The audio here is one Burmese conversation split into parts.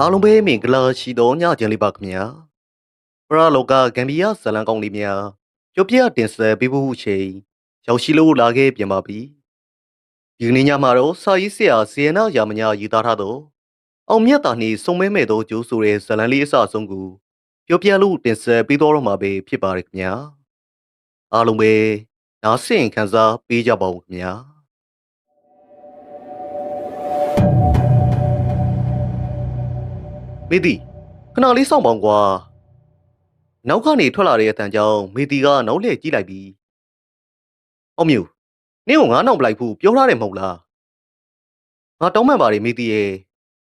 အားလုံးပဲမင်္ဂလာရှိသောညချမ်းလေးပါခင်ဗျာပရလောကဂမ်ဘီယာဇလန်ကောင်းလေးများကြိုပြတင်ဆက်ပေးဖို့အချိန်ရောက်ရှိလို့လာခဲ့ပြန်ပါပြီဒီကနေ့ညမှာတော့စာရေးဆရာဇေယနာရာမညာရေးသားထားသောအောင်မြတ်တာနှင့်စုံမဲမဲ့သောကျိုးဆိုတဲ့ဇလန်လေးအစအဆုံးကိုပြောပြလို့တင်ဆက်ပေးတော်မှာပဲဖြစ်ပါတယ်ခင်ဗျာအားလုံးပဲနားဆင်ခံစားပေးကြပါဦးခင်ဗျာ မေတီခဏလေးစောင့်ပါဦးကွာနောက်ကနေထွက်လာတဲ့အတန်ကြောင့်မေတီကနောက်လှည့်ကြည့်လိုက်ပြီးအောင်မျိုးနင့်ကိုငါနောက်ပလိုက်ဖို့ပြောထားတယ်မဟုတ်လားငါတောင်းပန်ပါတယ်မေတီရဲ့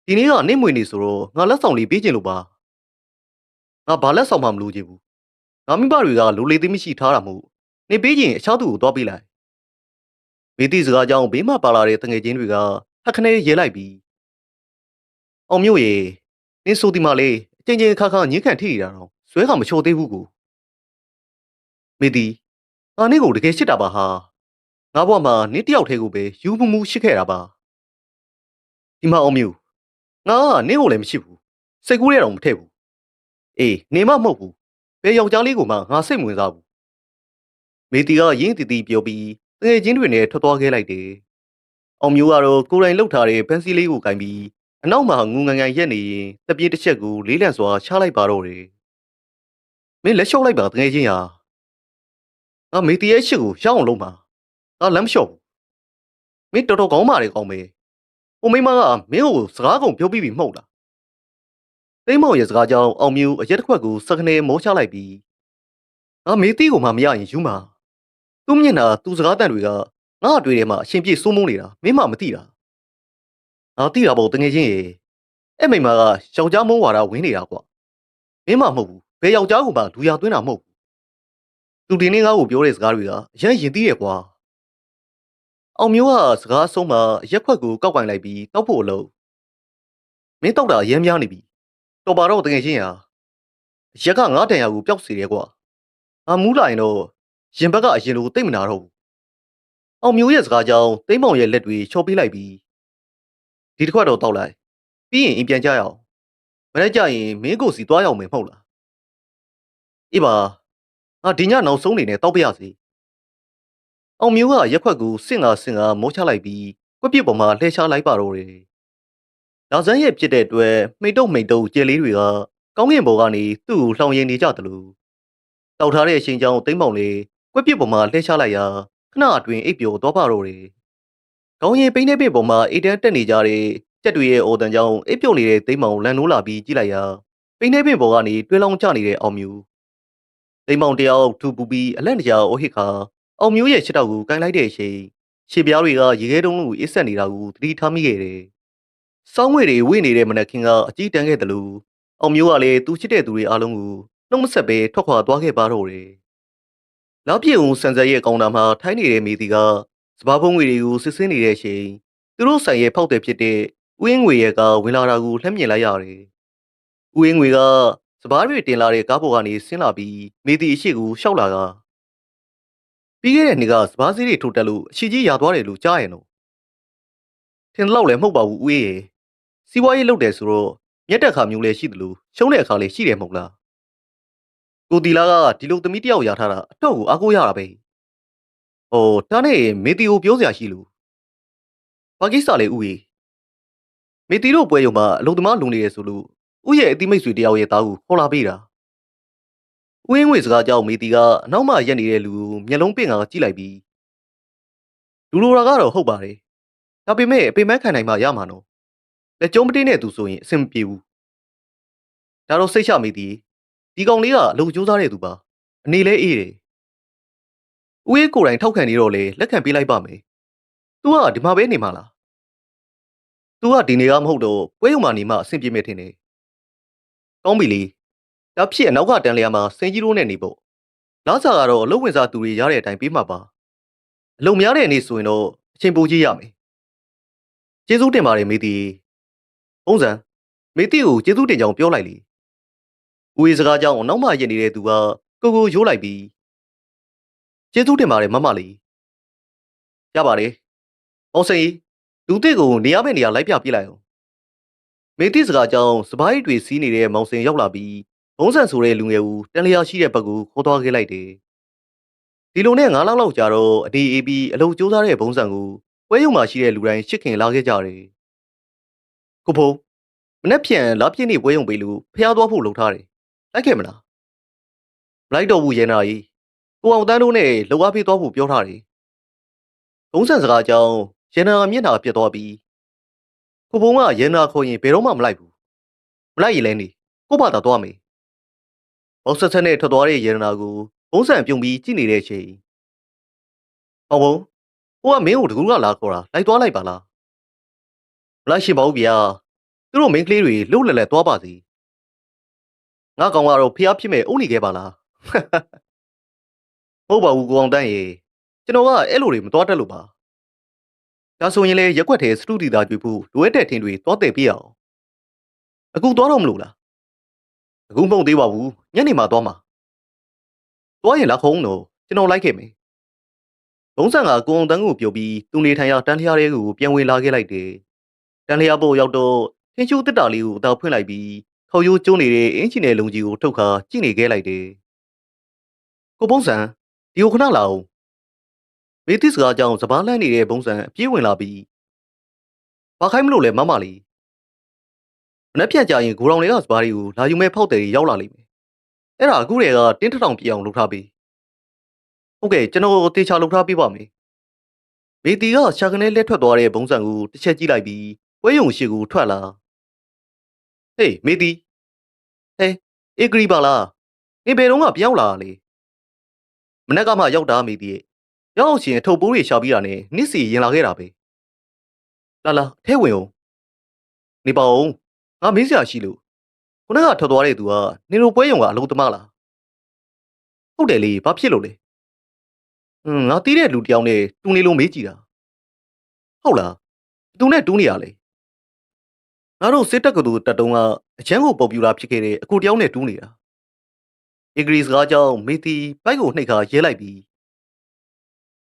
ဒီနေ့ကနင့်မွေနေဆိုတော့ငါလက်ဆောင်လေးပေးခြင်းလို့ပါငါဘာလက်ဆောင်မှမလိုချင်ဘူးငါမိဘတွေကလိုလေသေးမရှိထားတာမို့နေပေးခြင်းအခြားသူကိုသွားပေးလိုက်မေတီစကားကြောင့်ဘေးမှာပါလာတဲ့တငယ်ချင်းတွေကဟက်ခနဲရဲလိုက်ပြီးအောင်မျိုးရဲ့ နင်းဆိုဒီမှာလေအချင်းချင်းခါခါညှင်းခံထိနေတာတော့ဇွဲကမချိုသေးဘူးကိုမေဒီငါနေ့ကိုတကယ်ရှစ်တာပါဟာငါဘဝမှာနင်းတယောက်တည်းကိုပဲယူမှုမှုရှစ်ခဲ့တာပါဒီမှာအောင်မျိုးငါကနင်းကိုလည်းမရှိဘူးစိတ်ကူးရတော့မထည့်ဘူးအေးနေမမဟုတ်ဘူးဘယ်ယောက်ျားလေးကိုမှငါစိတ်မဝင်စားဘူးမေတီကရင်းတီတီပြောပြီးတကယ်ချင်းတွေနဲ့ထွက်သွားခဲ့လိုက်တယ်အောင်မျိုးကတော့ကိုယ်တိုင်လှုပ်ထားတဲ့ပန်းစည်းလေးကိုကင်ပြီး အနောက်မှာငူငန်ငန်ရက်နေရင်တပြေးတစ်ချက်ကိုလေးလံစွာချလိုက်ပါတော့တယ်။မင်းလက်လျှော့လိုက်ပါတကယ်ချင်းဟာ။ငါမေတီရဲ့ရှစ်ကိုရှောင်းအောင်လုပ်မှာ။ငါလမ်းမလျှော့ဘူး။မင်းတော်တော်ကောင်းပါလေကောင်းမေ။ဟိုမိမကမင်းကိုစကားကုန်ပြောပြီးပြီမဟုတ်လား။သိမ်းမောင်ရဲ့စကားကြောင့်အောင်မြူအရက်တစ်ခွက်ကိုစကနေမောချလိုက်ပြီးငါမေတီကိုမှမရရင်ယူမှာ။သူ့မျက်နှာသူ့စကားတန်တွေကငါ့အတွေ့ထဲမှာအရှင်ပြည့်စိုးမုန်းနေတာမင်းမှမသိတာ။ ငါသိတာပေါ့တကယ်ချင်းရေ။အဲ့မိမကယောက်ျားမုန်းဝါဒဝင်နေတာကွာမင်းမမဟုတ်ဘူးဘယ်ယောက်ျားကိုမှလူရသွင်းတာမဟုတ်ဘူးသူဒီနေ့ငါ့ကိုပြောတဲ့စကားတွေကအရင်ရင်သိရကွာအောင်မျိုးကစကားအဆုံးမှာရက်ခွက်ကိုကောက်ကင်လိုက်ပြီးတောက်ဖို့အလုပ်မင်းတောက်တာအရင်များနေပြီတော်ပါတော့တကယ်ချင်းရာရက်ကငါတန်ရာကိုပျောက်စေတယ်ကွာငါမူးလာရင်တော့ရင်ဘက်ကအရင်လိုတိတ်မနာတော့ဘူးအောင်မျိုးရဲ့စကားကြောင့်တိမ့်မောင်ရဲ့လက်တွေချော်ပေးလိုက်ပြီး ဒီတစ်ခွက်တော့တောက်လိုက်ပြီးရင်အိမ်ပြန်ကြရအောင်မနေ့ကျရင်မင်းကိုစီသွားရအောင်မယ်မဟုတ်လားအေးပါငါဒီညနောက်ဆုံးနေနဲ့တောက်ပြရစီအောင်မျိုးကရက်ခွက်ကိုစင့်ငါစင့်ငါမိုးချလိုက်ပြီးကွက်ပြစ်ပေါ်မှာလှည့်ချလိုက်ပါတော့တယ်လာဇန်းရဲ့ဖြစ်တဲ့အတွက်မိတ်တုံမိတ်တုံကျဲလေးတွေကကောင်းကင်ဘော်ကနေသူ့ကိုလှောင်ရင်နေကြတယ်လို့တောက်ထားတဲ့အချိန်ကြောင်တိမ့်ပေါင်လေးကွက်ပြစ်ပေါ်မှာလှည့်ချလိုက်ရာခဏအတွင်းအိပ်ပျော်သွားပါတော့တယ် ကောင်းရင်ပိန်းတဲ့ပစ်ပေါ်မှာအိတ်တန်းတက်နေကြတဲ့ကြက်တွေရဲ့အော်တန်ကြောင့်အိပ်ပြုတ်နေတဲ့သိမ်းမောင်လန်နိုးလာပြီးကြည့်လိုက်ရာပိန်းနေပင်ပေါ်ကနေတွဲလောင်းကျနေတဲ့အောင်မြူသိမ်းမောင်တယောက်ထူပူပြီးအလန့်တကြားအိုဟစ်ခါအောင်မြူရဲ့ခြေထောက်ကိုကန်လိုက်တဲ့အချိန်ခြေပြားတွေကရေခဲတုံးလိုအစ်ဆက်နေတာကိုသတိထားမိခဲ့တယ်။စောင်းငွေတွေဝိနေတဲ့မနက်ခင်းကအကြီးတန်းခဲ့တယ်လို့အောင်မြူကလည်းသူချစ်တဲ့သူတွေအားလုံးကိုနှုတ်မဆက်ပဲထွက်ခွာသွားခဲ့ပါတော့တယ်။နောက်ပြေုံဆန်ဆက်ရဲ့ကောင်တာမှာထိုင်းနေတဲ့မိသီက စပားဖုံးငွေတွေကိုစစ်ဆင်းနေတဲ့အချိန်သူတို့ဆိုင်ရဲ့ဖောက်တယ်ဖြစ်တဲ့ဦးအင်းငွေရဲ့ကဝင်လာတာကိုလှမ်းမြင်လိုက်ရတယ်။ဦးအင်းငွေကစပားတွေတင်လာတဲ့ကားပေါ်ကနေဆင်းလာပြီးမေတီအရှိကိုရှောက်လာကပြီးခဲ့တဲ့နေ့ကစပားစည်းတွေထိုးတက်လို့အရှိကြီးရသွားတယ်လို့ကြားရင်တော့ထင်တော့လည်းမဟုတ်ပါဘူးဦးအေးရေစီးပွားရေးလုပ်တယ်ဆိုတော့မျက်တက်ခါမျိုးလည်းရှိတယ်လို့ရှုံးတဲ့အခါလည်းရှိတယ်မဟုတ်လားကိုတီလာကဒီလိုသမီးတယောက်ရထားတာအတော့ကိုအားကိုးရတာပဲ ဟိုတားနဲ့မေတီကိုပြောစရာရှိလို့ဘာကိစ္စလဲဦးအေးမေတီတို့ပွဲရုံမှာအလုံသမားလုံနေရဆိုလို့ဥရဲ့အတိမိတ်ဆွေတယောက်ရဲ့သားကိုခေါ်လာပေးတာဥင်းငွေစကားကြောင့်မေတီကအနောက်မှရက်နေတဲ့လူကိုမျက်လုံးပင့်ကကြည့်လိုက်ပြီးလူလိုတာကတော့ဟုတ်ပါတယ်ဒါပေမဲ့အပေမခံနိုင်မှရမှာနော်လက်ကျုံးမတင်းတဲ့သူဆိုရင်အဆင်မပြေဘူးဒါတော့စိတ်ချမေတီဒီကောင်လေးကအလုံကြိုးစားတဲ့သူပါအနေလဲအေးတယ် ဥရဲ့ကိုယ်တိုင်ထောက်ခံနေတော့လေလက်ခံပေးလိုက်ပါမယ်သူကဒီမှာပဲနေမှာလား तू ကဒီနေကမဟုတ်တော့ပွဲရုံမှာနေမှအဆင်ပြေမယ်ထင်တယ်။ကောင်းပြီလေ။ဒါဖြစ်အနောက်ကတန်လျာမှာစင်ကြီးတို့နဲ့နေပေါ့။လာစာကတော့အလုပ်ဝင်စားသူတွေရတဲ့အတိုင်းပေးမှာပါ။အလုပ်များတဲ့နေ့ဆိုရင်တော့အချိန်ပိုကြီးရမယ်။ကျေးဇူးတင်ပါတယ်မေတီ။ပုံစံမေတီကိုကျေးဇူးတင်ကြောင်းပြောလိုက်လေ။ဦးရေးစကားကြောင့်နောက်မှရက်နေတဲ့သူကကိုကိုရိုးလိုက်ပြီး ကျေးဇူးတင်ပါတယ်မမလေး။ရပါတယ်မောင်စိန်လူတစ်ကိုနေရမယ့်နေရာလိုက်ပြပြလိုက်အောင်မေတိစကားကြောင့်စပားရီတွေစီးနေတဲ့မောင်စိန်ရောက်လာပြီးဘုံဆန်ဆိုတဲ့လူငယ်ကိုတန်လျာရှိတဲ့ဘက်ကိုခေါ်သွားခဲ့လိုက်တယ်ဒီလိုနဲ့9လောက်လောက်ကြာတော့အဒီအေးပြီးအလုပ်ကြိုးစားတဲ့ဘုံဆန်ကိုပွဲရုံမှာရှိတဲ့လူတိုင်းရှစ်ခင်လာခဲ့ကြတယ်ကိုဖိုးမနေ့ပြန်လာပြည့်နေပွဲရုံပေးလို့ဖျားသွားဖို့လုပ်ထားတယ်လိုက်ခဲ့မလားမလိုက်တော့ဘူးရဲနာကြီး ကိုအောင်တန်းတို့နဲ့လောက်အားပေးသွားဖို့ပြောထားတယ်ဘုံဆန်စကားကြောင့်ရဲနာမျက်နှာပြတ်သွားပြီးကိုဘုံကရဲနာခေါ်ရင်ဘယ်တော့မှမလိုက်ဘူးမလိုက်ရင်လည်းနေကို့ဘာသာသွားမယ်ဘောက်ဆက်ဆက်နဲ့ထွက်သွားတဲ့ရဲနာကိုဘုံဆန်ပြုံပြီးကြည့်နေတဲ့အချိန်ဟောဘုံကိုကမင်းကိုတကူကလာခေါ်တာလိုက်သွားလိုက်ပါလားမလိုက်ရှင်ပါဘူးဗျာသူတို့မင်းကလေးတွေလှုပ်လှက်လက်သွားပါစီငါကောင်ကတော့ဖျားဖြစ်မဲ့အုံနေခဲ့ပါလား ဟုတ်ပါဘူးကိုအောင်တန်းရေကျွန်တော်ကအဲ့လိုတွေမသွားတတ်လို့ပါဒါဆိုရင်လေရက်ွက်တဲ့စတူဒီတာကျွေးဖို့လိုအပ်တဲ့ထင်တွေသွားတဲ့ပြအောင်အခုသွားတော့မလို့လားအခုမဟုတ်သေးပါဘူးညနေမှသွားမှာသွားရင်လာခုံးတော့ကျွန်တော်လိုက်ခဲ့မယ်ဘုံဆန်ကကိုအောင်တန်းကိုပြုတ်ပြီးသူနေထိုင်ရတန်းလျားလေးကိုပြန်ဝင်လာခဲ့လိုက်တယ်တန်းလျားပေါ်ရောက်တော့ထင်းချူတစ်တာလေးကိုအသာဖွင့်လိုက်ပြီးခေါရိုးကျုံးနေတဲ့အင်ဂျင်နယ်လုံကြီးကိုထုတ်ခါကြည့်နေခဲ့လိုက်တယ်ကိုဘုံဆန် ဒီကိုခဏလာအောင်မေတိစကားကြောင့်စပားလန့်နေတဲ့ဘုံစံအပြေးဝင်လာပြီးဘာခိုင်းမလို့လဲမမလေးမနှက်ပြတ်ကြရင်ဂိုရောင်တွေကစပားတွေကိုလာယူမဲ့ဖောက်တယ်တွေရောက်လာလိမ့်မယ်အဲ့ဒါအခုတည်းကတင်းထထောင်ပြအောင်လုပ်ထားပြီးဟုတ်ကဲ့ကျွန်တော်တေချာလုပ်ထားပေးပါမယ်မေတီကရှာကနေလက်ထွက်သွားတဲ့ဘုံစံကိုတစ်ချက်ကြည့်လိုက်ပြီးပွဲရုံရှိကိုထွက်လာဟေးမေတီဟေးအေဂရီပါလားနေဘယ်တော့မှပြောင်းလာလေ မနေ့ကမှရောက်တာမေတီရဲ့ရောက်အောင်ရှင်ထုတ်ပိုးတွေရှာပြီးတာနဲ့နစ်စီရင်လာခဲ့တာပဲလာလာထဲဝင်အောင်နေပါအောင်ငါမင်းစရာရှိလို့ခုနကထွက်သွားတဲ့သူကနင်တို့ပွဲရုံကအလုံးသမားလားဟုတ်တယ်လေဘာဖြစ်လို့လဲဟွန်းငါတီးတဲ့လူတယောက်နဲ့တူနေလို့မေးကြည့်တာဟုတ်လားသူနဲ့တူးနေရလေငါတို့စစ်တပ်ကတူတက်တုံးကအချမ်းကိုပေါ်ပြူလာဖြစ်ခဲ့တဲ့အခုတယောက်နဲ့တူးနေတာ အင်္ဂလိပ်စကားကြောင့်မေတီဘိုက်ကိုနှိပ်ခါရဲလိုက်ပြီး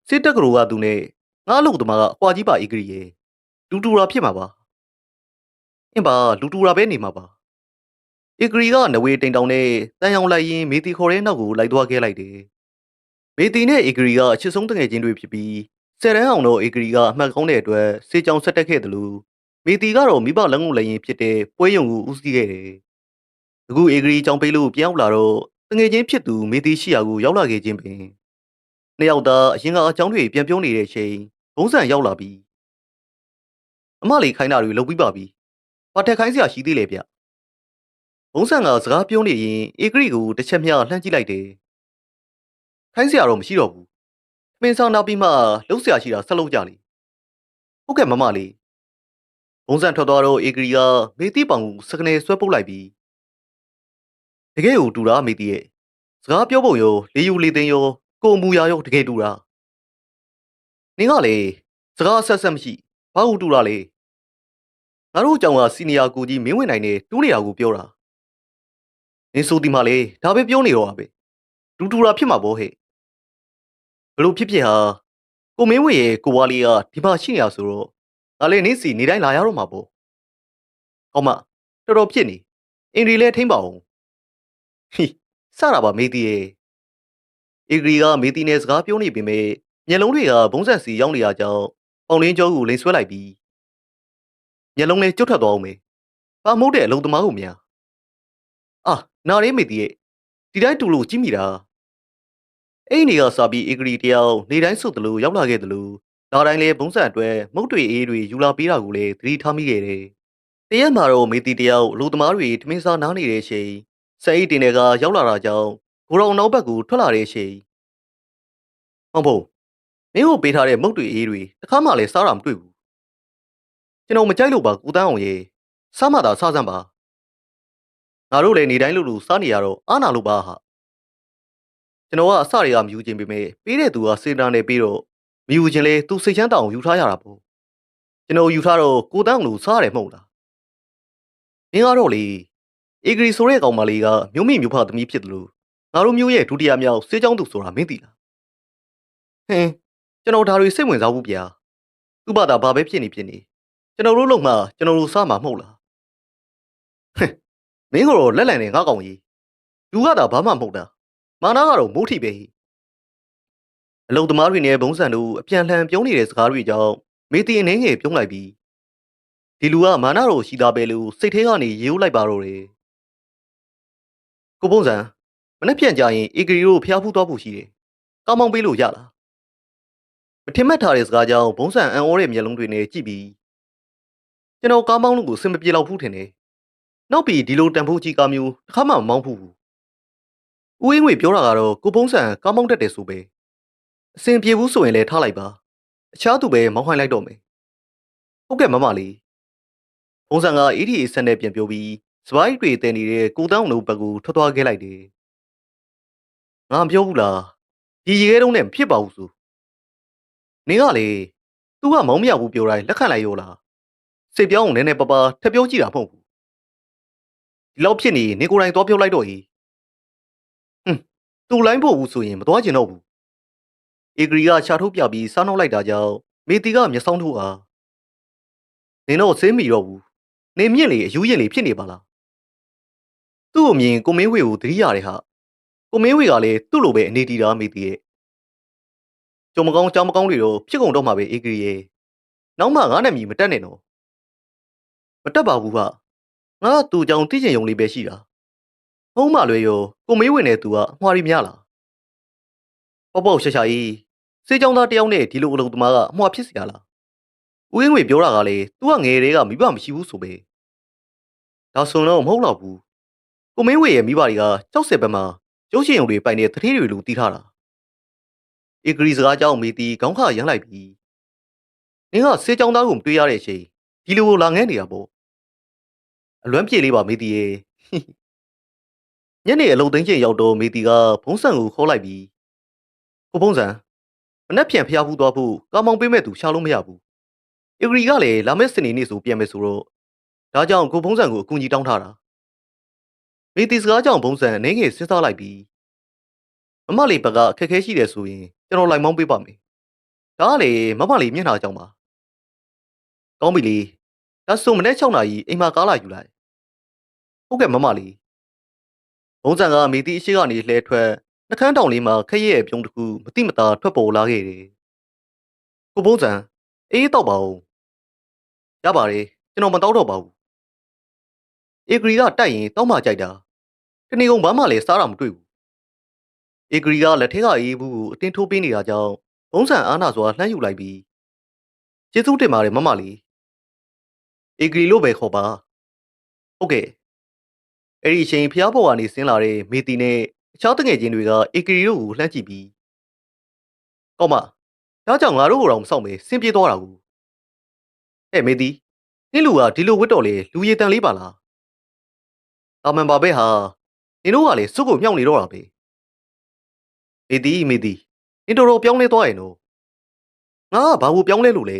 စစ်တပ်ကရိုကသူနဲ့ငါ့လူသမားကအကွာကြီးပါဧကရီရဲ့လူတူတာဖြစ်မှာပါအင်းပါလူတူတာပဲနေမှာပါဧကရီကနဝေတိန်တောင်နဲ့တန်ရောင်လိုက်ရင်မေတီခေါ်တဲ့နောက်ကိုလိုက်သွားခဲ့လိုက်တယ်မေတီနဲ့ဧကရီကအချစ်ဆုံးတငယ်ချင်းတွေဖြစ်ပြီးဆယ်တန်းအောင်တော့ဧကရီကအမှတ်ကောင်းတဲ့အတွက်စေချောင်ဆက်တက်ခဲ့တယ်လို့မေတီကတော့မိဘလက်ငုံလည်းရင်ဖြစ်တဲ့ပွဲရုံကိုဦးစီးခဲ့တယ်အခုဧကရီကြောင်ပေးလို့ပြန်ရောက်လာတော့တ ငယ်ချင်းဖြစ်သူမေတီရှိရာကိုရောက်လာခဲ့ခြင်းပင်နှစ်ယောက်သားအရင်ကအကြောင်းတွေပြန်ပြောနေတဲ့အချိန်ဘုံစံရောက်လာပြီးအမလေးခိုင်းတာတွေလုပ်ပြီးပါပြီ။ဘာတက်ခိုင်းစရာရှိသေးလဲဗျ။ဘုံစံကစကားပြောနေရင်ဧကရီကိုတစ်ချက်မျှလှမ်းကြည့်လိုက်တယ်။ခိုင်းစရာတော့မရှိတော့ဘူး။မင်းဆောင်နောက်ပြီးမှလှုပ်စရာရှိတာဆက်လုပ်ကြလေ။ဟုတ်ကဲ့မမလေး။ဘုံစံထွက်သွားတော့ဧကရီကမေတီပောင်ကိုစကနေဆွဲပုတ်လိုက်ပြီး တကယ်ကိုတူတာမေတီရဲ့စကားပြောပုံရောလေးယူလေးသိန်းရောကိုမူရာရောတကယ်တူတာနင်ကလေစကားဆက်ဆက်မရှိဘာလို့တူတာလဲငါတို့အကြောင်ကစီနီယာကိုကြီးမင်းဝင်နိုင်နေတူးနေတာကိုပြောတာနင်ဆိုဒီမှာလေဒါပဲပြောနေတော့ပါပဲတူတူတာဖြစ်မှာပေါ့ဟဲ့ဘလို့ဖြစ်ဖြစ်ဟာကိုမင်းဝင်ရဲ့ကိုဝါလေးကဒီမှာရှိနေတာဆိုတော့ငါလည်းနင်းစီနေတိုင်းလာရတော့မှာပေါ့ဟောမတော်တော်ဖြစ်နေအင်ဒီလဲထိမ့်ပါအောင် ဟိစတာပါမေးတီရဲ့အီဂရီကမေတီနဲ့စကားပြောနေပေမဲ့မျက်လုံးတွေကဘုံဆက်စီရောက်နေရကြောင်းပေါင်လင်းကျောကိုလိန်ဆွဲလိုက်ပြီးမျက်လုံးလေးကျွတ်ထွက်သွားအောင်မေ။ပါမုတ်တဲ့အလုံးသမားကိုများ။အာနာရေးမေတီရဲ့ဒီတိုင်းတူလို့ကြီးမိတာ။အဲ့ဒီကစာပြီးအီဂရီတယောက်နေတိုင်းဆုတ်တယ်လို့ရောက်လာခဲ့တယ်လို့ဒါတိုင်းလေဘုံဆက်အတွက်မုတ်တွေအေးတွေယူလာပေးတာကိုလည်းသတိထားမိခဲ့တယ်။တရက်မှာတော့မေတီတယောက်အလုံးသမားတွေထမင်းစားနားနေတဲ့အချိန် ဆဲအိတ်တင်တွေကရောက်လာတာကြောင့်ကိုရောင်နောက်ဘက်ကိုထွက်လာတဲ့အချိန်ဟုတ်ဖို့မင်းကိုပေးထားတဲ့မုတ်တွေအေးတွေတစ်ခါမှလည်းစားတာမတွေ့ဘူးကျွန်တော်မကြိုက်လို့ပါကိုတန်းအောင်ရေစားမှသာစားစမ်းပါငါတို့လည်းနေတိုင်းလို့လို့စားနေရတော့အားနာလို့ပါဟာကျွန်တော်ကအစတွေကမယူခြင်းပေမဲ့ပေးတဲ့သူကစေတနာနဲ့ပြီးတော့မယူခြင်းလေသူစိတ်ချမ်းတောင်ယူထားရတာပေါ့ကျွန်တော်ယူထားတော့ကိုတန်းအောင်လို့စားရတယ်မဟုတ်လားမင်းကတော့လေ အီဂရီဆိုတဲ့ကောင်မလေးကမြို့မိမြို့ဖသမီးဖြစ်တယ်လို့ငါတို့မျိုးရဲ့ဒုတိယမြောက်စေးချောင်းသူဆိုတာမင်းသိလားဟင်းကျွန်တော်ဒါတွေစိတ်ဝင်စားဘူးဗျာသူ့ဘာသာဘာပဲဖြစ်နေဖြစ်နေကျွန်တော်တို့လုံမှကျွန်တော်တို့စားမှာမဟုတ်လားဟင်မင်းကတော့လက်လံနဲ့ငါကောင်ကြီးလူကသာဘာမှမဟုတ်တာမာနာကတော့မိုးထိပဲဟိအလုံသမားတွေနဲ့ဘုံစံတို့အပြန်လှန်ပြုံးနေတဲ့စကားတွေကြောင့်မေတီအနေငယ်ပြုံးလိုက်ပြီးဒီလူကမာနာတော်ရှိသားပဲလို့စိတ်ထဲကနေရေဦးလိုက်ပါတော့တယ် ကိုဘုံစံမနေ့ပြန်ကြရင်အေဂရီတို့ဖျားဖူးသွားဖို့ရှိတယ်ကောင်းမောင်းပေးလို့ရလားမထင်မှတ်ထားတဲ့စကားကြောင့်ဘုံစံအံ့ဩတဲ့မျက်လုံးတွေနဲ့ကြည့်ပြီးကျွန်တော်ကားမောင်းလို့ကိုစင်မပြေတော့ဘူးထင်တယ်နောက်ပြီးဒီလိုတန်ဖိုးကြီးကားမျိုးတစ်ခါမှမမောင်းဘူးဦးအင်းငွေပြောတာကတော့ကိုဘုံစံကားမောင်းတတ်တယ်ဆိုပဲအစင်ပြေဘူးဆိုရင်လည်းထားလိုက်ပါအခြားသူပဲမောင်းခိုင်းလိုက်တော့မယ်ဟုတ်ကဲ့မမလေးဘုံစံက EDA ဆန်နဲ့ပြန်ပြောပြီး စပိုင်းတွေတင်နေတဲ့ကိုတောင်းတို့ဘက်ကိုထွက်သွားခဲ့လိုက်တယ်ငါမပြောဘူးလားဒီရေခဲတုံးနဲ့မဖြစ်ပါဘူးဆိုနင်ကလေသူကမောင်းမရဘူးပြောတိုင်းလက်ခံလိုက်ရောလားစိတ်ပြောင်းနည်းနည်းပါးပါးထပ်ပြောကြည့်တာမဟုတ်ဘူးဒီလောက်ဖြစ်နေနေကိုယ်တိုင်သွားပြောလိုက်တော့ဟီဟွန်းသူ့လိုင်းဖို့ဘူးဆိုရင်မသွားကျင်တော့ဘူးအေဂရီကခြာထုတ်ပြပြီးစားနှောက်လိုက်တာကြောင့်မေတီကမျက်စောင်းထိုးအားနင်တော့စင်းမီတော့ဘူးနေမြင့်လေအယူရင်လေဖြစ်နေပါလား သူ့အမြင်ကိုမင်းဝေကိုသတိရတယ်ဟာကိုမင်းဝေကလည်းသူ့လိုပဲအနေတီတာမိသေးရဲ့ကြုံမကောင်းကြောင်မကောင်းတွေတော့ဖြစ်ကုန်တော့မှာပဲအေဂရီရဲ့နောက်မှငါနဲ့မြည်မတက်နဲ့တော့မတက်ပါဘူးကငါကသူ့ကြောင်သိချင်ယုံလေးပဲရှိတာဟုံးမလွဲရောကိုမင်းဝေနဲ့သူကအမှားရီများလားပေါ့ပေါ့ရှာရှာကြီးစေချောင်းသားတယောက်နဲ့ဒီလိုအလုံးသမားကအမှားဖြစ်စရာလားဦးရင်းဝေပြောတာကလေ "तू ကငယ်တည်းကမိဘမရှိဘူးဆိုပဲ။ဒါဆိုတော့မဟုတ်တော့ဘူး ကိုမင်းဝေရဲ့မိဘတွေကကြောက်စက်ဘက်မှာကျုပ်ရှင်ယုံတွေပိုင်တဲ့တထေးတွေလိုတီးထားတာအေဂရီစကားကြောင့်မေးတီခေါင်းခရမ်းလိုက်ပြီးနင်ကစေးကြောင်သားကိုမတွေ့ရတဲ့အချိန်ဒီလိုလာငဲနေတာပေါ့အလွမ်းပြေလေးပါမေတီရဲ့ညနေအလုံးသိန်းချိန်ရောက်တော့မေတီကဘုံဆန်ကိုခေါ်လိုက်ပြီးကိုဘုံဆန်မနှက်ပြန်ဖျားဖူးသွားဖို့ကားမောင်းပေးမဲ့သူရှာလို့မရဘူးအဂရီကလည်းလာမယ့်စနေနေ့ဆိုပြန်မယ်ဆိုတော့ဒါကြောင့်ကိုဘုံဆန်ကိုအကူအညီတောင်းထားတာ မေတီစကားကြောင့်ဘုံဆန်အနေငယ်စဉ်းစားလိုက်ပြီးမမလေးဘက်ကအခက်ခဲရှိတယ်ဆိုရင်ကျွန်တော်လိုက်မောင်းပေးပါမယ်ဒါကလေမမလေးမျက်နှာကြောင့်ပါကောင်းပြီလေဒါဆိုမနေ့6နာရီအိမ်မှာကားလာယူလိုက်ဟုတ်ကဲ့မမလေးဘုံစံကမိတီအရှိကနေလှဲထွက်နှကန်းတောင်လေးမှာခက်ရဲ့ပြုံးတစ်ခုမတိမတာထွက်ပေါ်လာခဲ့တယ်ကိုဘုံစံအေးတော့ပါဦးရပါတယ်ကျွန်တော်မတော့တော့ပါဘူး အေဂရီကတိုက်ရင်တောက်မှကြိုက်တာတနေ့ကုန်ဘာမှလည်းစားတာမတွေ့ဘူးအေဂရီကလက်ထဲကအေးဘူးကိုအတင်းထိုးပေးနေတာကြောင့်ဘုံစံအားနာစွာလှမ်းယူလိုက်ပြီးကျေးဇူးတင်ပါတယ်မမလေးအေဂရီလို့ပဲခေါ်ပါဟုတ်ကဲ့အဲ့ဒီအချိန်ဖျားပေါ်ကနေဆင်းလာတဲ့မေတီနဲ့အခြားတငယ်ချင်းတွေကအေဂရီတို့ကိုလှမ်းကြည့်ပြီးကောင်းမဒါကြောင့်ငါတို့ကိုတော့မဆောင်ပဲဆင်းပြေးသွားတာကိုဟဲ့မေတီနင့်လူကဒီလိုဝတ်တော်လေလူရည်တန်လေးပါလား အမှန်ပါပဲဟာနင်တို့ကလေစုပ်ကိုမြောက်နေတော့တာပဲမေတီမေတီနင်တော်တော်ပြောင်းလဲသွားရင်တော့ငါကဘာလို့ပြောင်းလဲလို့လဲ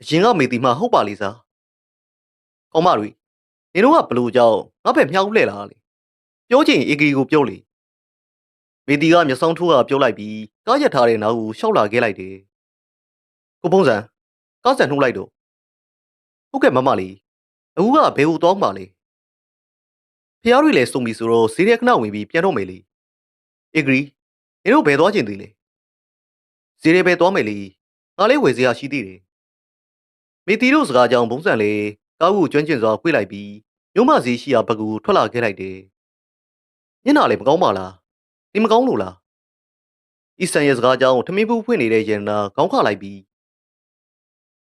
အရင်ကမေတီမှဟုတ်ပါလိမ့်စားကောင်းမတွေနင်တို့ကဘလို့ကြောင့်ငါ့ဘက်မြောက်လှဲ့လာလေပြောချင်အေဂီကိုပြောလေမေတီကမျက်စောင်းထိုးကပြောလိုက်ပြီးကားရက်ထားတဲ့နောက်ကိုရှောက်လာခဲ့လိုက်တယ်ကိုပုံစံကားစံနှုတ်လိုက်တော့ဟုတ်ကဲ့မမလေးအခုကဘယ်ကိုတောင်းပါလဲ ဖျားတွေလည်းစုံပြီဆိုတော့ဈေးရခဏဝင်ပြီးပြန်တော့မယ်လေအေဂရီနင်တို့ဘယ်သွားချင်သေးလဲဈေးရပဲသွားမယ်လေငါလေးဝယ်စရာရှိသေးတယ်မေတီတို့စကားကြောင့်ဘုံစံလေကားကိုကျွမ်းကျင်စွာခွေ့လိုက်ပြီးမြို့မစည်းရှိရာဘက်ကိုထွက်လာခဲ့လိုက်တယ်။ညနာလေမကောင်းပါလား။ဒီမကောင်းလို့လား။အီဆန်ရဲ့စကားကြောင့်ထမင်းပူးဖွင့်နေတဲ့ရန်နာခေါင်းခလိုက်ပြီး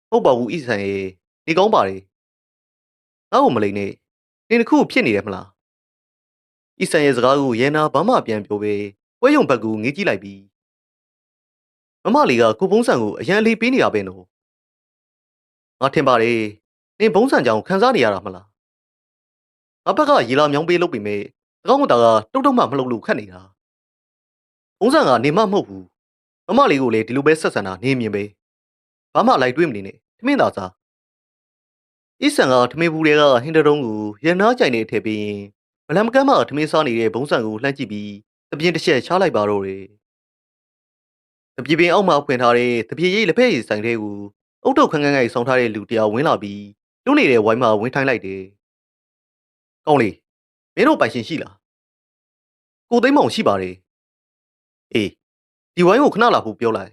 ဟုတ်ပါဘူးအီဆန်ရဲ့ဒီကောင်းပါလေ။ငါ့ကိုမလိမ့်နဲ့။နင်တစ်ခုဖြစ်နေတယ်မလား။ အီဆန်ရဲ့စကားကိုရန်နာဘာမှပြန်ပြောပဲပွဲရုံဘက်ကိုငေးကြည့်လိုက်ပြီးမမလီကကိုပုံးဆန်ကိုအရန်လေးပေးနေရပဲနော်။ငါထင်ပါတယ်နင်ဘုံဆန်ကြောင်ခန်းစားနေရတာမလားအဘက်ကရေလာမြောင်းပေးလုပ်ပြီးမေတကောင်းမတာကတုတ်တုတ်မှမလုပ်လို့ခတ်နေတာဘုံဆန်ကနေမမဟုတ်ဘူးမမလေးကိုလည်းဒီလိုပဲဆက်ဆံတာနေမြင်ပဲဘာမှလိုက်တွေးမနေနဲ့ထမင်းသာစားအစ်ဆန်ကထမင်းဘူးတွေကဟင်းတုံးကိုရန်နာကြိုင်နေထည့်ပြီး မလန်မကမ်းမှထမင်းစားနေတဲ့ဘုံဆန်ကိုလှမ်းကြည့်ပြီးတပြင်းတစ်ချက်ချားလိုက်ပါတော့တယ်တတပြေပင်အောက်မှာဖွင့်ထားတဲ့တပြေရိပ်လက်ဖက်ရည်ဆိုင်ထဲကိုအုတ်တုတ်ခန်းခန်းကိုက်ဆောင်းထားတဲ့လူတစ်ယောက်ဝင်လာပြီးလူနေတဲ့ဝိုင်းမှာဝင်ထိုင်းလိုက်တယ်။ကောင်းလေမင်းတို့ပိုင်ရှင်ရှိလား။ကိုသိမ်းမောင်ရှိပါတယ်။အေးဒီဝိုင်းကိုခဏလာဖို့ပြောလိုက်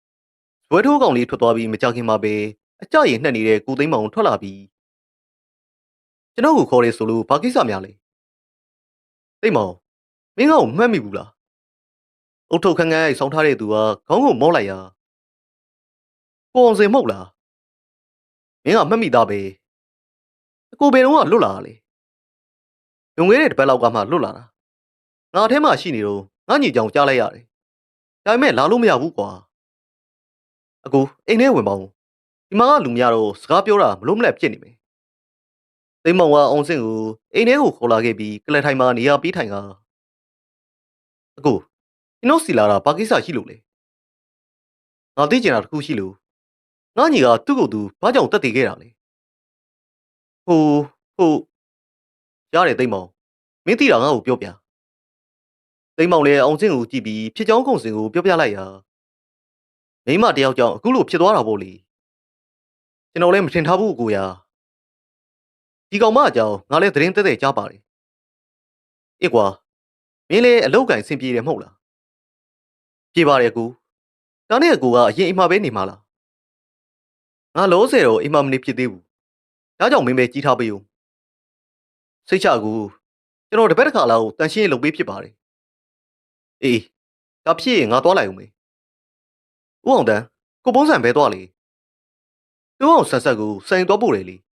။ဇွဲထိုးကောင်လေးထွက်သွားပြီးမကြခင်မှာပဲအကြရင်နှက်နေတဲ့ကိုသိမ်းမောင်ထွက်လာပြီးကျွန်တော်ကိုခေါ်ရဲဆိုလို့ဘာကိစ္စများလဲ။ သိမ်းမောင်မင်းကောင်မှတ်မိဘူးလား။အုတ်ထုတ်ခန်းခန်းကိုက်ဆောင်းထားတဲ့သူကခေါင်းကိုမော့လိုက်ရာကိုအောင်စင်မဟုတ်လား။မင်းကမှတ်မိသားပဲ။အကိုဘယ်တော့မှလွတ်လာတာလေ။လွန်ခဲ့တဲ့တစ်ပတ်လောက်ကမှလွတ်လာတာ။ငါအထဲမှာရှိနေတော့ငါညီကြောင်ကြားလိုက်ရတယ်။ဒါပေမဲ့လာလို့မရဘူးကွာ။အကိုအိမ်ထဲဝင်ပါဦး။ဒီမှာကလူများတော့စကားပြောတာမလို့မလဲဖြစ်နေမယ်။ သိမ်းမောင်ကအောင်စင်ကိုအိမ်ထဲကိုခေါ်လာခဲ့ပြီးကလထိုင်မှာနေရာပြီးထိုင်ကအကိုကျွန်တော်စီလာတာဘာကိစ္စရှိလို့လဲ။ငါသိချင်တာတစ်ခုရှိလို့ငါညီကသူ့ကိုယ်သူဘာကြောင့်တက်တည်ခဲ့တာလဲ။ဟိုဟိုရတယ်သိမ်းမောင်မင်းသိတာငါ့ကိုပြောပြ။သိမ်းမောင်လည်းအောင်စင်ကိုကြည့်ပြီးဖြစ်ချောင်းကုံစင်ကိုပြောပြလိုက်ရာမိမတယောက်ကြောင့်အခုလိုဖြစ်သွားတာပေါ့လေ။ကျွန်တော်လည်းမထင်ထားဘူးကိုရာ။ ဒီကောင်မအကြောင်းငါလည်းသတင်းတက်တက်ကြားပါတယ်။အေးကွာမင်းလည်းအလောက်ကင်ဆင်ပြေတယ်မဟုတ်လား။ပြေပါတယ်ကူ။ဒါနဲ့အကူကအရင်အိမ်မှာပဲနေမှာလား။ငါလောဆယ်တော့အိမ်မှာမနေဖြစ်သေးဘူး။ဒါကြောင့်မင်းပဲကြီးထားပေးဦး။စိတ်ချကူကျွန်တော်တပတ်တစ်ခါလောက်တန်ရှင်းလုပ်ပေးဖြစ်ပါတယ်။အေးဒါဖြစ်ရင်ငါသွားလိုက်ဦးမေ။ဦးအောင်တန်းကိုပုံးဆန်ပဲသွားလေ။သူ့အောင်ဆက်ဆက်ကိုစိန်သွားပို့တယ်လေ။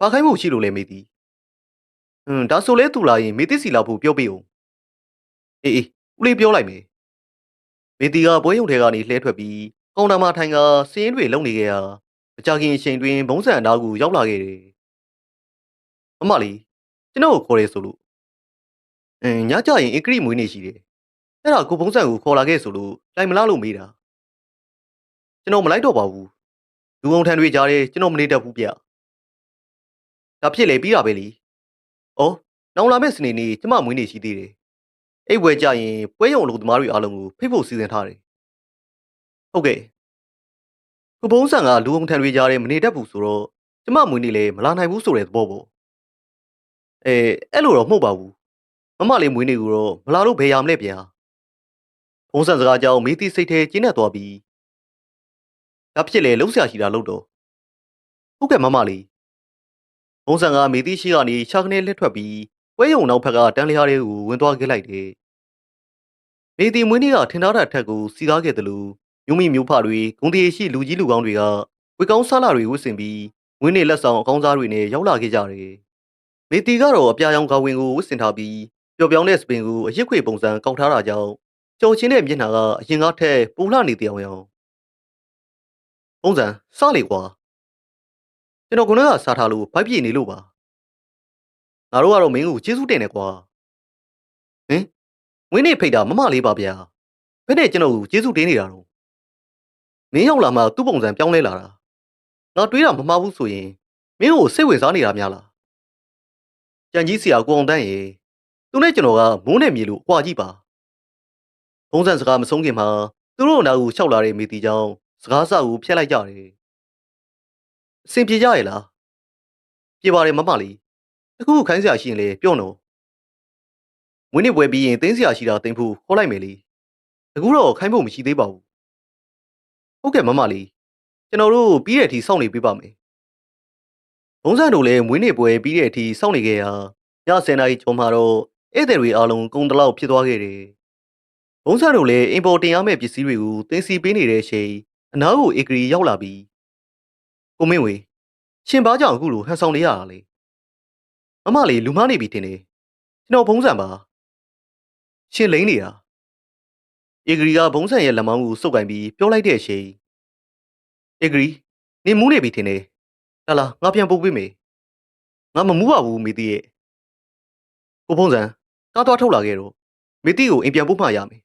ဘာခိုင်းမှုရှိလို့လဲမေးသည်။ဟွန်းဒါဆိုလဲသူလာရင်မေးသိစီလောက်ဖို့ပြောပေးဦး။အေးအေးဦးလေးပြောလိုက်မေ။မေတီကပွဲရုံထဲကနေလှဲထွက်ပြီးကောင်တာမှာထိုင်ကစင်းတွေလုံနေခဲ့ရာမကြခင်အချိန်တွင်ဘုံဆန်အနားကိုရောက်လာခဲ့တယ်။မမလေးကျွန်တော်ကိုခေါ်ရဲဆိုလို့အင်းညကြရင်အင်ကရိမွေးနေရှိတယ်။အဲ့ဒါကိုဘုံဆန်ကိုခေါ်လာခဲ့ဆိုလို့လိုက်မလားလို့မေးတာ။ကျွန်တော်မလိုက်တော့ပါဘူး။လူအောင်ထန်တွေကြားတယ်ကျွန်တော်မနေတတ်ဘူးဗျ။ ဒါဖြစ်လေပြီးတာပဲလी။အော်နောင်လာမယ့်စနေနေ့ကျမမွေးနေရှိသေးတယ်။အိတ်ဝဲကြရင်ပွဲရုံအလုပ်သမားတွေအားလုံးကိုဖိတ်ဖို့စီစဉ်ထားတယ်။ဟုတ်ကဲ့။ကိုဘုံဆန်ကလူအောင်ထန်တွေကြားတယ်မနေတတ်ဘူးဆိုတော့ကျမမွေးနေလေမလာနိုင်ဘူးဆိုတဲ့သဘောပေါ့။အဲအဲ့လိုတော့မဟုတ်ပါဘူး။မမလေးမွေးနေကူတော့မလာလို့ဘယ်ရမလဲဗျာ။ဘုံဆန်စကားကြောင့်မေးသည့်စိတ်ထဲကျင်းနေသွားပြီးဒါဖြစ်လေလှုပ်ရှားရှိတာလို့တော့ဟုတ်ကဲ့မမလေး ဘုံဆန်ကမေးသည့်ရှိကနေရှာကနေလက်ထွက်ပြီးပွဲရုံနောက်ဘက်ကတန်းလျားလေးကိုဝင်သွားခဲ့လိုက်တယ်။မေးသည့်မွေးနေ့ကထင်ထားတဲ့အထက်ကိုစီကားခဲ့တယ်လို့မြို့မိမြို့ဖတွေဂုံတီရှိလူကြီးလူကောင်းတွေကဝေကောင်းဆလာတွေဝတ်ဆင်ပြီးမွေးနေ့လက်ဆောင်အကောင်းစားတွေနဲ့ရောက်လာခဲ့ကြတယ်။မေတီကတော့အပြာရောင်ခေါင်းဝင်ကိုဝတ်ဆင်ထားပြီးပျော်ပြောင်းတဲ့စပင်ကိုအရစ်ခွေပုံစံကောက်ထားတာကြောင့်ကြော်ချင်းတဲ့မျက်နှာကအရင်ကထက်ပူလှနေတဲ့အယောင်ပုံစံစလေကွာ ကျွန်တော်ကလည်းစားထားလို့ဖိုက်ပြေနေလို့ပါငါတို့ကတော့မင်းကိုကျေးဇူးတင်တယ်ကွာဟင်မွေးနေ့ဖိတ်တာမမလေးပါဗျာဘယ်နဲ့ကျွန်တော်ကိုကျေးဇူးတင်နေတာတော့မင်းရောက်လာမှသူ့ပုံစံပြောင်းလဲလာတာငါတွေးတာမမှားဘူးဆိုရင်မင်းကိုစိတ်ဝင်စားနေတာများလားကြံကြီးဆရာကိုအောင်တန်းရေသူနဲ့ကျွန်တော်ကမိုးနဲ့မြေလို့အကွာကြည့်ပါဘုံစံစကားမဆုံးခင်မှာသူတို့နာကိုလျှောက်လာတဲ့မိတီကြောင့်စကားစကိုဖျက်လိုက်ကြတယ် အဆင်ပြေကြရဲ့လားပြေပါတယ်မမလေးအခုခိုင်းစရာရှိရင်လေပြောနော်မွေးနေ့ပွဲပြီးရင်တင်းစရာရှိတာတင်းဖို့ခေါ်လိုက်မယ်လေအခုတော့ခိုင်းဖို့မရှိသေးပါဘူးဟုတ်ကဲ့မမလေးကျွန်တော်တို့ပြီးတဲ့အထိစောင့်နေပေးပါမယ်ဘုံစံတို့လည်းမွေးနေ့ပွဲပြီးတဲ့အထိစောင့်နေခဲ့ရာည10:00နာရီကျော်မှာတော့ဧည့်သည်တွေအားလုံးကုန်းတလောက်ဖြစ်သွားခဲ့တယ်ဘုံစံတို့လည်းအင်ပေါ်တင်ရမယ့်ပစ္စည်းတွေကိုတင်စီပေးနေတဲ့အချိန်အနားကိုဧကရီရောက်လာပြီး ကိုမင်းဝေရှင်ဘာကြောင့်အခုလိုဟန်ဆောင်နေရတာလဲမမလေးလူမနေပြီထင်တယ်ကျွန်တော်ဘုံစံပါရှင်လိမ့်နေတာဧကရီကဘုံစံရဲ့လက်မောင်းကိုစုပ်ကင်ပြီးပြောလိုက်တဲ့အချိန်ဧကရီနေမူးနေပြီထင်တယ်လာလာငါပြန်ပို့ပေးမယ်ငါမမူးပါဘူးမိသီးရဲ့ကိုဘုံစံကားသွားထုတ်လာခဲ့တော့မိသီးကိုအိမ်ပြန်ပို့မှရမယ်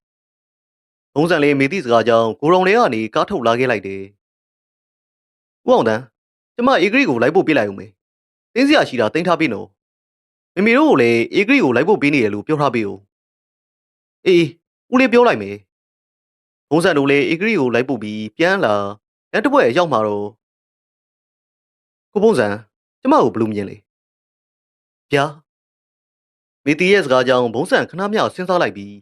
ဘုံစံလေးမိသီးစကားကြောင့်ကိုရုံလေးကနေကားထုတ်လာခဲ့လိုက်တယ် ဦးအောင်တန်းကျမဧကရီကိုလိုက်ဖို့ပြလိုက်ဦးမယ်တင်းစရာရှိတာတင်းထားပြီနော်မမေတို့ကိုလည်းဧကရီကိုလိုက်ဖို့ပေးနေတယ်လို့ပြောထားပေးဦးအေးဦးလေးပြောလိုက်မယ်ဘုံစံတို့လည်းဧကရီကိုလိုက်ပို့ပြီးပြန်လာလက်တစ်ပွဲရောက်မှာတော့ကိုပုံစံကျမကိုဘယ်လိုမြင်လဲဗျာမီတီရဲ့စကားကြောင့်ဘုံစံခဏမျှစဉ်းစားလိုက်ပြီး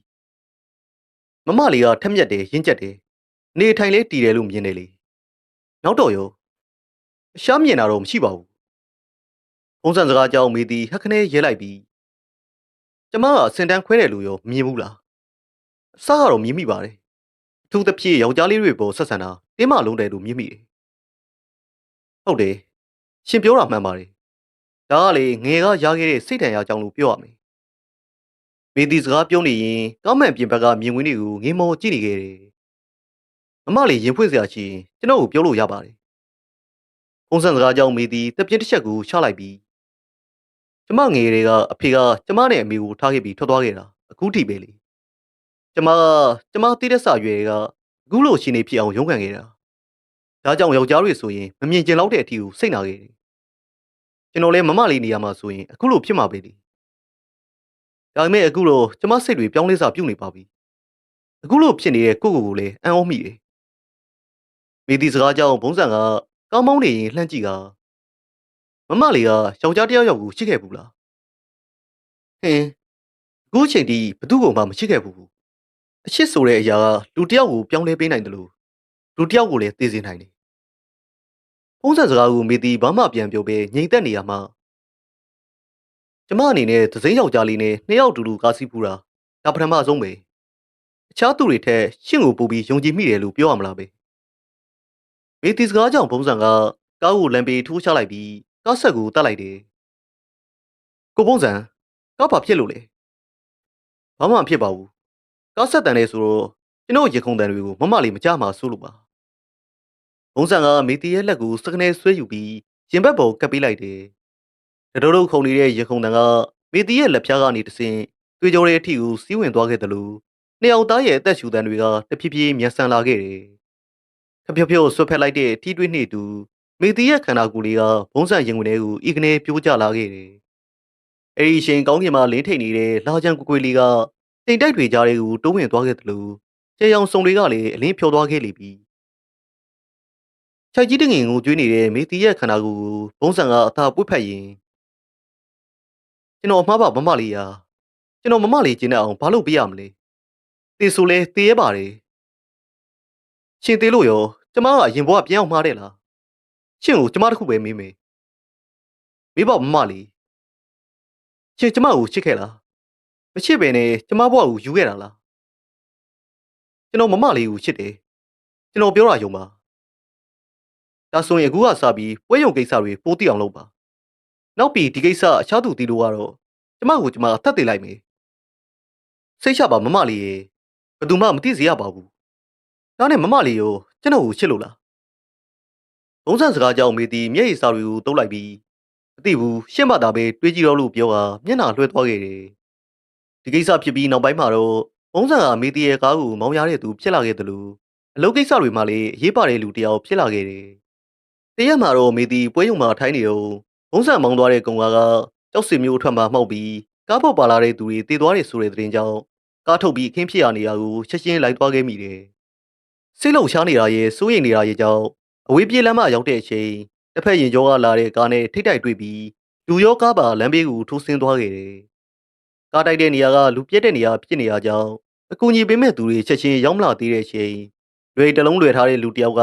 မမလေးကထက်မြက်တယ်ရင့်ကျက်တယ်နေထိုင်လေးတည်တယ်လို့မြင်တယ်လေနောက်တော့ရော အရှားမြင်တာတော့မရှိပါဘူးဘုံစံစကားကြောင့်မီတီဟက်ခနဲရဲလိုက်ပြီးကျမကစင်တန်းခွဲတယ်လို့ရောမမြင်ဘူးလားအစကတော့မြင်မိပါတယ်အထူးသဖြင့်ယောက်ျားလေးတွေပေါ်ဆက်ဆံတာတင်းမလုံးတယ်လို့မြင်မိတယ်ဟုတ်တယ်ရှင်ပြောတာမှန်ပါတယ်ဒါကလေငယ်ကရခဲ့တဲ့စိတ်တန်ရာကြောင့်လို့ပြောရမယ်မီတီစကားပြောနေရင်ကောင်းမှန်ပြင်ဘက်ကမြင်ကွင်းတွေကိုငေးမောကြည့်နေခဲ့တယ်မမလေးရင်ဖွင့်စရာရှိရင်ကျွန်တော်ကိုပြောလို့ရပါတယ် ပုံစံစကားကြောင့်မီတီတပြင်းတစ်ချက်ကိုချလိုက်ပြီးကျမငယ်တွေကအဖေကကျမနဲ့အမေကိုထားခဲ့ပြီးထွက်သွားခဲ့တာအခုထိပဲလေကျမကကျမတိတဲ့စာရွယ်ကအခုလိုရှင်နေဖြစ်အောင်ရုန်းကန်ခဲ့တာဒါကြောင့်ယောက်ျားတွေဆိုရင်မမြင်ကျင်လောက်တဲ့အထီကိုစိတ်နာခဲ့တယ်ကျွန်တော်လည်းမမလေးနေရာမှာဆိုရင်အခုလိုဖြစ်မှာပဲလေဒါပေမဲ့အခုတော့ကျမစိတ်တွေပြောင်းလဲစာပြုတ်နေပါပြီအခုလိုဖြစ်နေတဲ့ကိုကိုကိုလည်းအံ့ဩမိတယ်မိဒီစကားကြောင့်ဘုံစံက ကောင်းမောင်းနေရင်လှမ်းကြည့်ကမမလေးကယောက်ျားတစ်ယောက်ယောက်ကိုချစ်ခဲ့ဘူးလားဟင်အခုချိန်ထိဘသူ့ကိုမှမချစ်ခဲ့ဘူးအချစ်ဆိုတဲ့အရာကလူတစ်ယောက်ကိုပြောင်းလဲပေးနိုင်တယ်လို့လူတစ်ယောက်ကိုလည်းသိစေနိုင်တယ်ဘုံစံစကားကိုမိဒီဘာမှပြန်ပြောပဲငြိမ်သက်နေရမှာကျမအနေနဲ့သစိမ်းယောက်ျားလေးနဲ့နှစ်ယောက်တူတူကားစီးပူတာဒါပထမဆုံးပဲအခြားသူတွေထက်ရှင့်ကိုပို့ပြီးယုံကြည်မိတယ်လို့ပြောရမလားပဲ မိဒီစကားကြောင့်ဘုံစံကကားကိုလမ်းပေးထိုးချလိုက်ပြီးကားဆက်ကိုတတ်လိုက်တယ်ကိုပုံစံကားဘာဖြစ်လို့လဲဘာမှမဖြစ်ပါဘူးကားဆက်တန်နေဆိုတော့ကျွန်တော်ရေခုံတန်တွေကိုမမလေးမကြမှာစိုးလို့ပါဘုံစံကမီတီရဲ့လက်ကိုစကနေဆွဲယူပြီးရင်ဘတ်ပေါ်ကပ်ပေးလိုက်တယ်တတော်တို့ခုံနေတဲ့ရေခုံတန်ကမီတီရဲ့လက်ဖြားကနေတဆင်တွေ့ကြောတဲ့အထီကိုစီးဝင်သွားခဲ့တယ်လို့နှစ်ယောက်သားရဲ့အသက်ရှူတန်တွေကတဖြည်းဖြည်းမြန်ဆန်လာခဲ့တယ် ခဖြောဖြောဆွတ်ဖက်လိုက်တဲ့ထီးတွေးနှိတူမေတီရဲ့ခန္ဓာကိုယ်လေးကဘုံဆန်ရင်ဝင်တွေကိုဤကနေပြိုးကျလာခဲ့တယ်။အဲဒီအချိန်ကောင်းကင်မှာလင်းထိန်နေတဲ့လာချန်ကွကွေလေးကတိမ်တိုက်တွေကြားတွေကိုတိုးဝင်သွားခဲ့တယ်လို့ကျေရောင်စုံတွေကလည်းအလင်းဖြောသွားခဲ့လိမ့်ပြီ။ခြိုက်ကြီးတငင်ကိုကျွေးနေတဲ့မေတီရဲ့ခန္ဓာကိုယ်ကိုဘုံဆန်ကအသာပွတ်ဖက်ရင်ကျွန်တော်အမှားပါမမလေးရာကျွန်တော်မမလေးကျင်းတဲ့အောင်ဘာလို့ပြရမလဲ။တေဆိုလဲတေးရပါတယ်။ ရှင်သေးလို့ရောကျမကအရင်ဘဝပြန်အောင်မှားတယ်လား။ရှင်ကိုကျမတခုပဲမေးမေးမေးပါမမလေးရှင်ကျမကိုချစ်ခဲ့လားမချစ်ပဲနဲ့ကျမဘဝကိုယူခဲ့တာလားကျွန်တော်မမလေးကိုချစ်တယ်ကျွန်တော်ပြောတာယုံပါဒါဆိုရင်အခုကစပြီးပွဲရုံကိစ္စတွေပိုးတိအောင်လုပ်ပါနောက်ပြီးဒီကိစ္စအခြားသူတီးလို့ကတော့ကျမကိုကျမအသက်သေးလိုက်မယ်စိတ်ချပါမမလေးရေဘယ်သူမှမသိစေရပါဘူး ဒါနဲ့မမလေးရောကျွန်တော်ကိုချစ်လို့လားဘုံစံစကားကြောင့်မေတီမျက်ရည်စာတွေကိုတုပ်လိုက်ပြီးမသိဘူးရှင့်မသာပဲတွေးကြည့်တော့လို့ပြောတာမျက်နှာလွှဲသွားခဲ့တယ်ဒီကိစ္စဖြစ်ပြီးနောက်ပိုင်းမှာတော့ဘုံစံကမေတီရဲ့ကားကိုမောင်းရတဲ့သူဖြစ်လာခဲ့တယ်လို့အလုပ်ကိစ္စတွေမှာလည်းအရေးပါတဲ့လူတစ်ယောက်ဖြစ်လာခဲ့တယ်တရက်မှာတော့မေတီပွဲရုံမှာထိုင်းနေတော့ဘုံစံမောင်းသွားတဲ့ကုံကားကကြောက်စင်မျိုးအထွက်မှာမှောက်ပြီးကားပေါ်ပါလာတဲ့သူတွေတည်သွားတယ်ဆိုတဲ့သတင်းကြောင့်ကားထုတ်ပြီးအခင်းဖြစ်ရနေရကိုချက်ချင်းလိုက်သွားခဲ့မိတယ် စိတ်လုံရှားနေတာရဲ့စိုးရိမ်နေတာရဲ့ကြောင့်အဝေးပြေးလမ်းမရောက်တဲ့အချိန်တစ်ဖက်ရင်ကျောကလာတဲ့ကားနဲ့ထိတ်တိုက်တွေ့ပြီးလူရောကားပါလမ်းဘေးကိုထိုးဆင်းသွားခဲ့တယ်။ကားတိုက်တဲ့နေရာကလူပြက်တဲ့နေရာဖြစ်နေရကြောင်းအကူအညီပေးမဲ့သူတွေချက်ချင်းရောက်မလာသေးတဲ့အချိန်လွယ်တလုံးလွယ်ထားတဲ့လူတစ်ယောက်က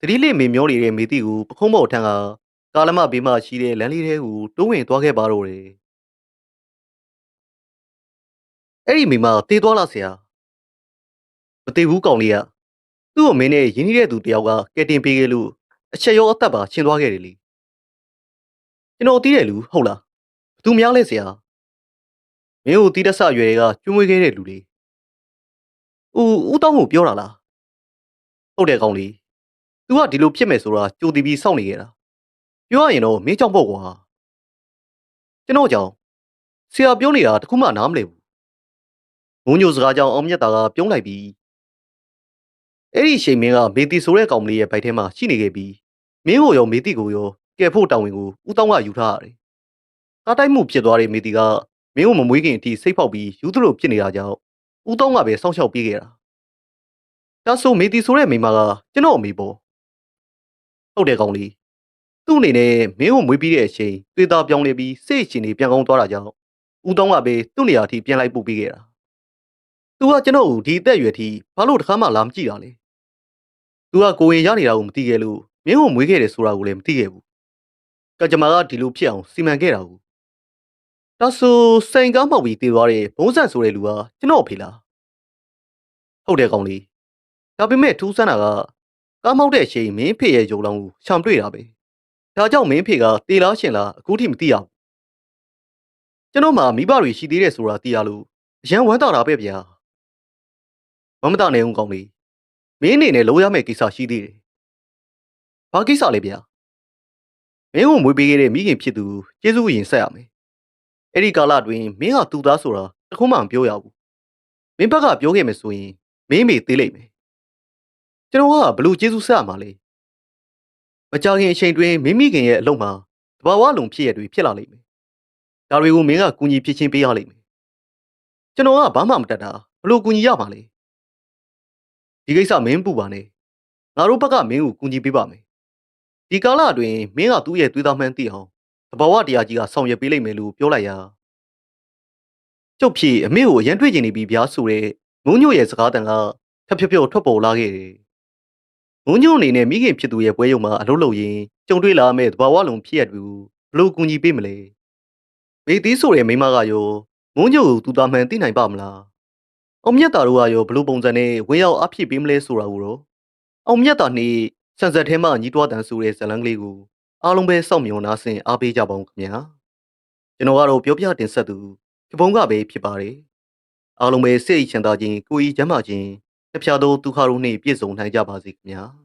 သတိလေးမေမျောနေတဲ့မေတိကိုပခုံးပေါ်ထမ်းကကားလမဘေးမှရှိတဲ့လမ်းလေးထဲကိုတိုးဝင်သွားခဲ့ပါတော့တယ်။အဲ့ဒီမိမတေးသွားလားဆရာ။မတေးဘူးကောင်လေးက သူ့ကိုမင်းနဲ့ရင်းနှီးတဲ့သူတယောက်ကကဲတင်ပေးခဲ့လို့အချက်ရောအသက်ပါရှင်းသွားခဲ့တယ်လေကျွန်တော်တီးတယ်လူဟုတ်လားဘသူများလဲဆရာမင်းကိုတီးတဆရွယ်တွေကကျွေးမွေးခဲ့တဲ့လူလေဦးဦးတောင်းကိုပြောတာလားဟုတ်တယ်ကောင်လေး तू ကဒီလိုဖြစ်မယ်ဆိုတာကြိုတီးပြီးစောင့်နေခဲ့တာပြောရရင်တော့မင်းကြောင့်ပေါ့ကွာကျွန်တော်ကြောင့်ဆရာပြောနေတာတခုမှနားမလည်ဘူးငုံညိုစကားကြောင့်အောင်မြတ်တာကပြုံးလိုက်ပြီး အဲ့ဒီချိန်မင်းကမေတီဆိုတဲ့ကောင်မလေးရဲ့ဘိုက်ထဲမှာရှိနေခဲ့ပြီးမင်းကိုရောမေတီကိုရောကယ်ဖို့တောင်းဝင်ကိုဦးတောင်းကယူထားရတယ်။ကားတိုက်မှုဖြစ်သွားတဲ့မေတီကမင်းကိုမမွေးခင်အထိစိတ်ဖောက်ပြီးယူသလိုဖြစ်နေတာကြောင့်ဦးတောင်းကပဲစောင့်ရှောက်ပေးခဲ့တာဒါဆိုမေတီဆိုတဲ့မိန်းမကကျွန်တော်အမေပေါ့ဟုတ်တယ်ကောင်လေးသူ့အနေနဲ့မင်းကိုမွေးပြီးတဲ့အချိန်သွေးသားပြောင်းလဲပြီးစိတ်ရှင်တွေပြန်ကောင်းသွားတာကြောင့်ဦးတောင်းကပဲသူ့နေရာအထိပြန်လိုက်ပို့ပေးခဲ့တာသူကကျွန်တော်ကိုဒီအသက်အရွယ်ထိဘာလို့တစ်ခါမှလာမကြည့်တာလဲ သူကကိုရင်ရနေတာကိုမသိခဲ့လို့ မင်းကိုမွေးခဲ့တယ်ဆိုတာကိုလည်းမသိခဲ့ဘူးကကြမ္မာကဒီလိုဖြစ်အောင်စီမံခဲ့တာကို ဒါဆို စိန်ကားမှောက်ပြီးတည်သွားတဲ့ ဘုံစံဆိုတဲ့လူကကျွန်တော်အဖေလား ဟုတ်တယ်ကောင်လေး ဒါပေမဲ့ ထူးဆန်းတာက ကားမောက်တဲ့အချိန် မင်းဖေရဲ့ရုံလောင်းကို ရှောင်တွေ့တာပဲ ဒါကြောင့် မင်းဖေကတေလားရှင်လား အခုထိမသိရဘူး ကျွန်တော်မှမိဘတွေရှိသေးတယ်ဆိုတာသိရလို့ အရန်ဝမ်းသာတာပဲဗျာမမတနေဦးကောင်းလေး မင်းအနေနဲ့လိုရမယ့်ကိစ္စရှိသေးတယ်ဘာကိစ္စလဲဗျာမင်းကိုမွေးပေးခဲ့တဲ့မိခင်ဖြစ်သူကျေးဇူးရင်ဆက်ရမယ်အဲ့ဒီကာလအတွင်းမင်းဟာသူ့သားဆိုတာတခုမှမပြောရဘူးမင်းဘက်ကပြောခဲ့မယ်ဆိုရင်မင်းမေသေးလိမ့်မယ်ကျွန်တော်ကဘလို့ကျေးဇူးဆက်ရမှာလဲမကြခင်အချိန်တွင်မိမိခင်ရဲ့အလုပ်မှာတဘာဝလုံဖြစ်ရတွေဖြစ်လာလိမ့်မယ်ဒါတွေကိုမင်းကကူညီဖြစ်ချင်းပေးရလိမ့်မယ်ကျွန်တော်ကဘာမှမတတ်တာဘလို့ကူညီရမှာလဲ ဒီကိစ္စမင်းပူပါနဲ့ငါတို့ဘက်ကမင်းကိုကူညီပေးပါမယ်ဒီကာလအတွင်းမင်းကသူ့ရဲ့သွေးသားမှန်းသိအောင်တဘာဝတရားကြီးကဆောင်ရွက်ပေးလိမ့်မယ်လို့ပြောလိုက်ရာကျုပ်ဖြေအမေကိုအရန်တွေ့ကျင်နေပြီဗျာဆိုတဲ့ငုံညို့ရဲ့စကားတန်ကထပ်ဖြောဖြောထွက်ပေါ်လာခဲ့တယ်ငုံညုံအနေနဲ့မိခင်ဖြစ်သူရဲ့ပွဲရုံမှာအလုပ်လုပ်ရင်ကြုံတွေ့လာမယ့်သဘာဝလုံးဖြစ်ရတူဘလို့ကူညီပေးမလဲမေသီးဆိုတဲ့မိန်းမကရောငုံညုံကိုသူသားမှန်သိနိုင်ပါမလား အောင်မြတ်တာတို့ကရောဘလို့ပုံစံနဲ့ဝင်ရောက်အဖြစ်ပေးမလဲဆိုတာကိုတော့အောင်မြတ်တာနေ့ဆန်ဆက်ထဲမှာညီးတွားတန်ဆိုတဲ့ဇလန်းကလေးကိုအားလုံးပဲစောင့်မျှော်နာဆင်အားပေးကြပါဦးခင်ဗျာကျွန်တော်ကတော့ပြောပြတင်ဆက်သူကပုံကပဲဖြစ်ပါတယ်အားလုံးပဲစိတ်ချမ်းသာခြင်းကိုယ်ဤချမ်းသာခြင်းတစ်ဖြာသောဒုက္ခတို့နှင့်ပြည့်စုံနိုင်ကြပါစေခင်ဗျာ